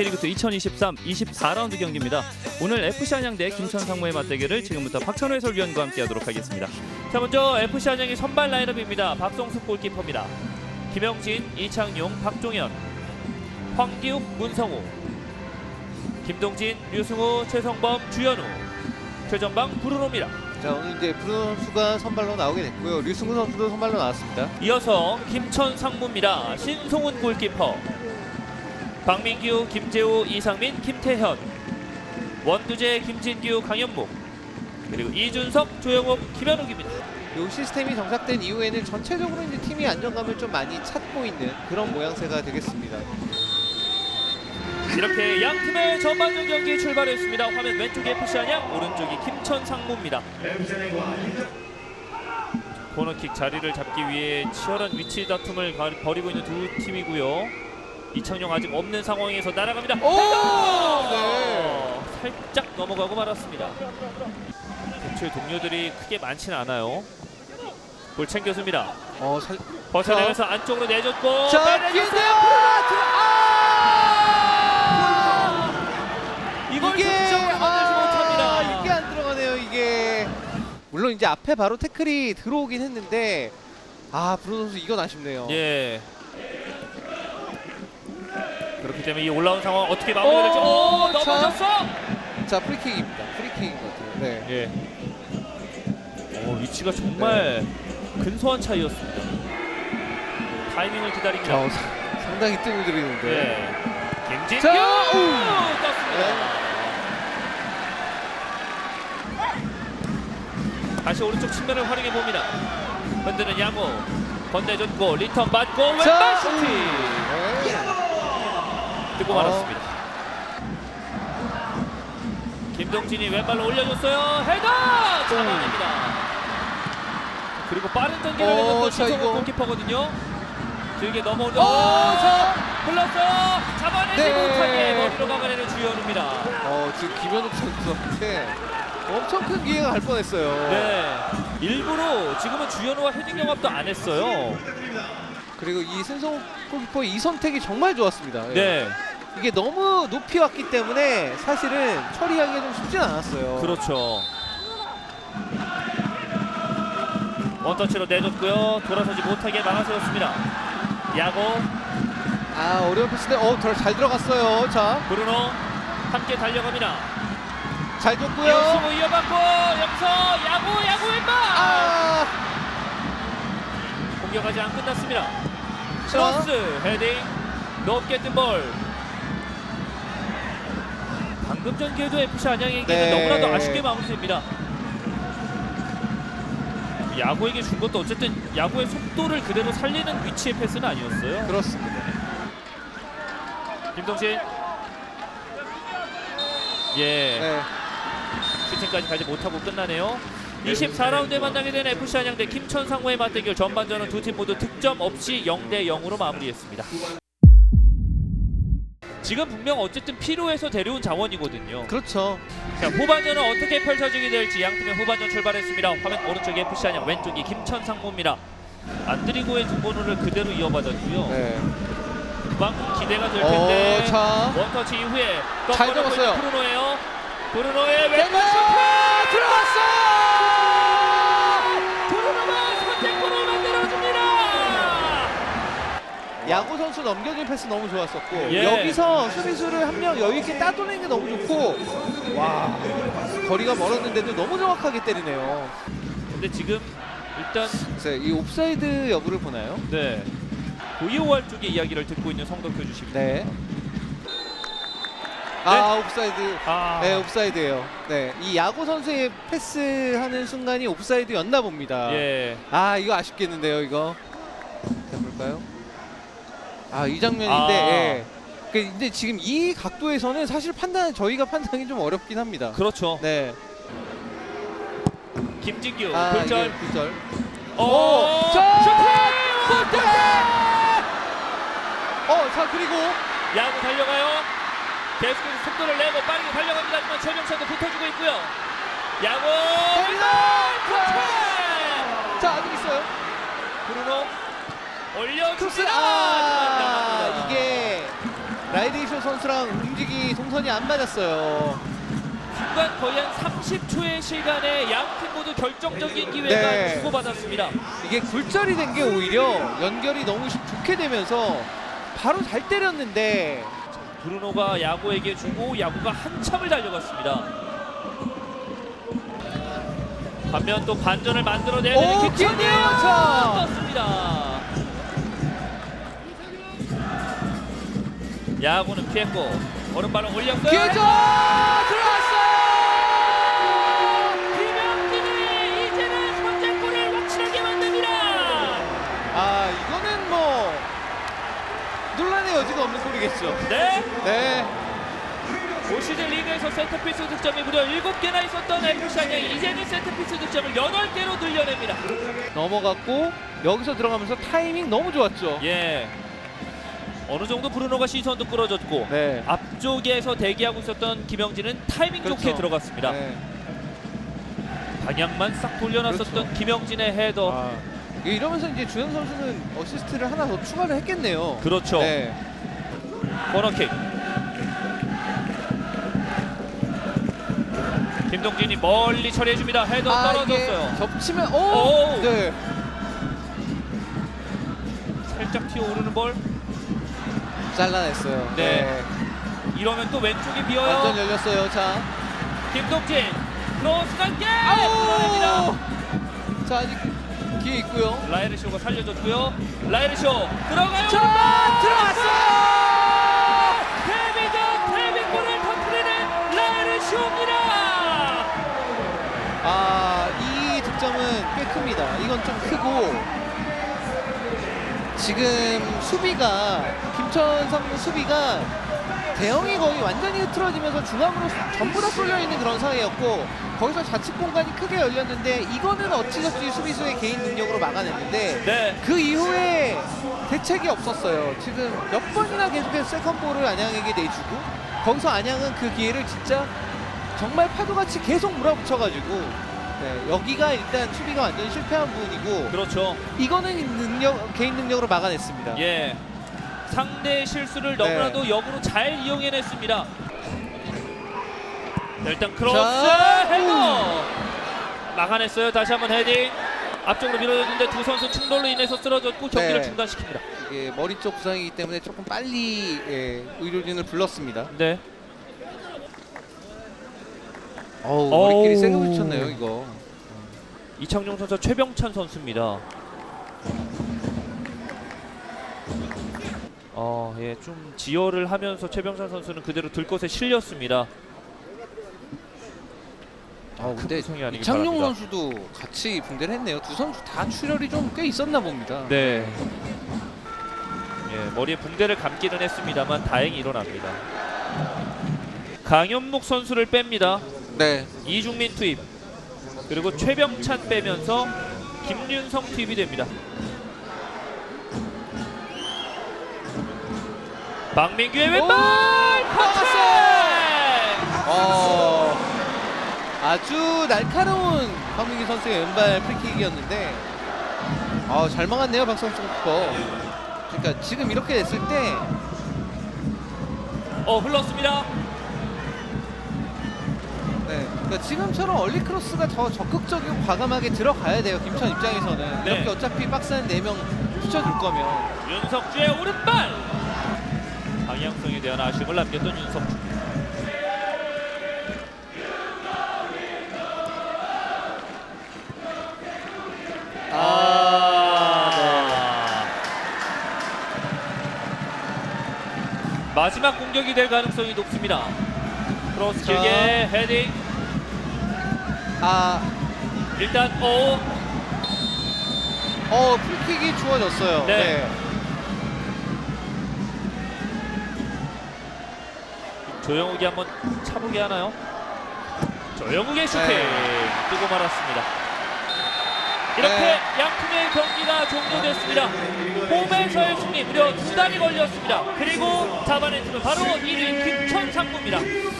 K리그2 2023 24라운드 경기입니다. 오늘 FC 안양 대 김천 상무의 맞대결을 지금부터 박찬호 해설위원과 함께하도록 하겠습니다. 자 먼저 FC 안양의 선발 라인업입니다. 박성숙 골키퍼입니다. 김영진, 이창용, 박종현, 황기욱, 문성우, 김동진, 류승우, 최성범, 주현우, 최전방 브루노입니다. 자 오늘 이제 브루노 선수가 선발로 나오게 됐고요. 류승우 선수도 선발로 나왔습니다. 이어서 김천 상무입니다. 신송훈 골키퍼. 박민규, 김재우, 이상민, 김태현. 원두재, 김진규, 강현묵. 그리고 이준석, 조영욱, 김현욱입니다. 이 시스템이 정착된 이후에는 전체적으로 이제 팀이 안정감을 좀 많이 찾고 있는 그런 모양새가 되겠습니다. 이렇게 양 팀의 전반전 경기 출발했습니다. 화면 왼쪽이 FC 안양, 오른쪽이 김천 상무입니다. 코너킥 자리를 잡기 위해 치열한 위치 다툼을 가- 벌이고 있는 두 팀이고요. 이창용 아직 없는 상황에서 날아갑니다. 오! 네. 살짝 넘어가고 말았습니다. 근처에 동료들이 크게 많지는 않아요. 볼 챙겨줍니다. 어, 살... 벗어내면서 안쪽으로 내줬고 자, 빼내줬어요. 기회인데요. 아! 이걸 이게 득점으로 만들지 못합니다. 아, 이게 안 들어가네요. 이게 물론 이제 앞에 바로 태클이 들어오긴 했는데 아 브루노 선수 이건 아쉽네요. 예. 그렇기 때문에 이 올라온 상황 어떻게 마무리가 될지. 오, 오, 자. 넘어졌어. 자 프리킥입니다. 프리킥인 것 같아요. 네. 예. 오, 위치가 정말 근소한 차이였습니다. 타이밍을 기다립니다. 자, 어, 사- 상당히 뜸을 들이는데. 예. 김진규 자, 오. 떴습니다. 다시 오른쪽 측면을 활용해 봅니다. 흔드는 양호 건네줬고 리턴 받고 왼발 자, 슈팅 네. 뜨고 어. 말았습니다. 김동진이 왼발로 올려줬어요. 헤더 잡아냅니다. 그리고 빠른 전개를 어, 자, 지성훈 이거. 골키퍼거든요. 길게 넘어오죠. 어, 자. 흘렀어요. 잡아내지 네. 못하게 머리로 막아내는 주현우입니다. 어 지금 김현욱 선수한테 엄청 큰 기회가 갈 뻔했어요. 네, 일부러 지금은 주현우와 헤딩 영합도 안 했어요. 그리고 이 신성욱 골키퍼 이 선택이 정말 좋았습니다. 예. 네, 이게 너무 높이 왔기 때문에 사실은 처리하기가 좀 쉽진 않았어요. 그렇죠. 원터치로 내줬고요. 돌아서지 못하게 막아세웠습니다. 야고, 아 어려운 패스인데 어잘 들어갔어요. 자, 브루노 함께 달려갑니다. 잘 줬고요. 연승우 이어받고 여기서 야구, 야구 왼발! 아, 공격 아직 안 끝났습니다. 자, 크로스 헤딩 높게 뜬 볼. 방금 전 기회도 FC 안양에게는 네. 너무나도 아쉽게 마무리됩니다. 야구에게 준 것도 어쨌든 야구의 속도를 그대로 살리는 위치의 패스는 아니었어요. 그렇습니다. 김동진. 예, 네. 슈팅까지 가지 못하고 끝나네요. 24라운드에 만나게 된 FC 안양 대 김천 상무의 맞대결 전반전은 두 팀 모두 득점 없이 0대 0으로 마무리했습니다. 지금 분명 어쨌든 필요해서 데려온 자원이거든요. 그렇죠. 자 후반전은 어떻게 펼쳐지게 될지 양 팀의 후반전 출발했습니다. 화면 오른쪽이 FC 안양, 왼쪽이 김천 상무입니다. 안드리고의 두 번호를 그대로 이어받았고요. 네. 그만큼 기대가 될 텐데 어, 자, 원터치 이후에 잘. 있는 브루노예요. 브루노의 왼발 슈팅! 들어갔어. 야구 선수 넘겨준 패스 너무 좋았었고 예. 여기서 수비수를 한 명 여유 있게 따돌리는 게 너무 좋고 와 거리가 멀었는데도 너무 정확하게 때리네요. 근데 지금 일단 글쎄 이 옵사이드 여부를 보나요? 네 고이오알 쪽의 이야기를 듣고 있는 성덕표 주십니다. 네. 아 옵사이드. 아, 네 옵사이드예요. 네. 이 야구 선수의 패스하는 순간이 옵사이드였나 봅니다. 예. 아 이거 아쉽겠는데요 이거. 자 볼까요? 아 이 장면인데. 아. 예. 그 근데 지금 이 각도에서는 사실 판단 저희가 판단이 좀 어렵긴 합니다. 그렇죠. 네. 김진규 아 골절. 이게 굴절. 오, 오, 자, 슈팅! 슈팅! 어, 자 그리고 야구 달려가요. 계속해서 속도를 내고 빠르게 달려갑니다. 하지만 최명찬도 붙어주고 있고요. 야구 때리다! 자 아직 있어요. 브루노 올려줍니다. 아. 이게 라이 라이데이쇼 선수랑 움직이 동선이 안 맞았어요. 순간 거의 한 30초의 시간에 양 팀 모두 결정적인 기회가 네. 주고받았습니다. 이게 굴절이 된 게 오히려 연결이 너무 좋- 좋게 되면서 바로 잘 때렸는데 브루노가 야구에게 주고 야구가 한참을 달려갔습니다. 반면 또 반전을 만들어내야 되는 오, 김천이에요. 김천이에요. 떴습니다. 야구는 피했고 오른발을 올렸어요. 기회죠 들어왔어요. 김영진이 이제는 선제골을 확실하게 만듭니다. 아 이거는 뭐 논란의 여지가 없는 골이겠죠. 네. 네. 올 시즌 리그에서 센터피스 득점이 무려 7개나 있었던 안양이 이제는 센터피스 득점을 8개로 늘려냅니다. 넘어갔고 여기서 들어가면서 타이밍 너무 좋았죠. 예. 어느 정도 브루노가 시선도 끌어줬고 네. 앞쪽에서 대기하고 있었던 김영진은 타이밍 좋게 그렇죠. 들어갔습니다. 네. 방향만 싹 돌려놨었던 그렇죠. 김영진의 헤더. 아, 이러면서 이제 주현 선수는 어시스트를 하나 더 추가를 했겠네요. 그렇죠. 네. 코너킥. 김동진이 멀리 처리해줍니다. 헤더 아, 이게 떨어졌어요. 겹치면 오! 오! 네. 살짝 튀어 오르는 볼. 잘라냈어요. 네. 이러면 또 왼쪽이 비어요. 완전 열렸어요. 자. 김동진 크로스 갈게 들어냅니다. 아우! 자, 아직 기회 있고요. 라이르쇼가 살려줬고요. 라이르쇼 들어가요. 자! 들어갔어요! 데뷔전 데뷔골을 터뜨리는 라이르쇼입니다. 아, 이 득점은 꽤 큽니다. 이건 좀 크고 지금 수비가 김천 상무 수비가 대형이 거의 완전히 흐트러지면서 중앙으로 전부 다 쏠려 있는 그런 상황이었고 거기서 좌측 공간이 크게 열렸는데 이거는 어찌저찌 수비수의 개인 능력으로 막아냈는데 네. 그 이후에 대책이 없었어요. 지금 몇 번이나 계속해서 세컨볼을 안양에게 내주고 거기서 안양은 그 기회를 진짜 정말 파도같이 계속 몰아붙여가지고 네, 여기가 일단 수비가 완전히 실패한 부분이고 그렇죠. 이거는 능력 개인 능력으로 막아냈습니다. 예. 상대의 실수를 네. 너무나도 역으로 잘 이용해냈습니다. 자, 일단 크로스 자, 헤더 막아냈어요. 다시 한번 헤딩. 앞쪽으로 밀어줬는데 두 선수 충돌로 인해서 쓰러졌고 경기를 네. 중단시킵니다. 이게 머리 쪽 부상이기 때문에 조금 빨리 예, 의료진을 불렀습니다. 네. 어우 어우. 머리끼리 세게 붙였네요 이거. 이창용 선수 최병찬 선수입니다. 어, 예, 좀 지혈을 하면서 최병찬 선수는 그대로 들것에 실렸습니다. 아큰 근데 아니길 이창용 바랍니다. 선수도 같이 붕대를 했네요. 두 선수 다 출혈이 좀 꽤 있었나 봅니다. 네. 예, 머리에 붕대를 감기는 했습니다만 다행히 일어납니다. 강현묵 선수를 뺍니다. 네. 이중민 투입. 그리고 최병찬 빼면서 김윤성 투입이 됩니다. 박민규의 왼발! 커트! 어, 아주 날카로운 박민기 선수의 왼발 프리킥이었는데 아, 잘 막았네요 박성준 키퍼. 그러니까 지금 이렇게 됐을 때 어 흘렀습니다. 네, 그러니까 지금처럼 얼리 크로스가 더 적극적이고 과감하게 들어가야 돼요 김천 입장에서는 네. 이렇게 어차피 박스는 4명 붙여줄 거면 윤석주의 오른발 방향성에 대한 아쉬움을 남겼던 윤석주. 아, 마지막 공격이 될 가능성이 높습니다. 크로스 자. 길게 헤딩. 아, 일단 오어 프리킥이 주어졌어요. 네. 조영욱이 한번 차보게 하나요? 조영욱의 슈팅 네. 뜨고 말았습니다. 이렇게 네. 양 팀의 경기가 종료됐습니다. 홈에서의 승리 무려 두 달이 걸렸습니다. 그리고 잡아낸 팀은 바로 1위 김천 상무입니다.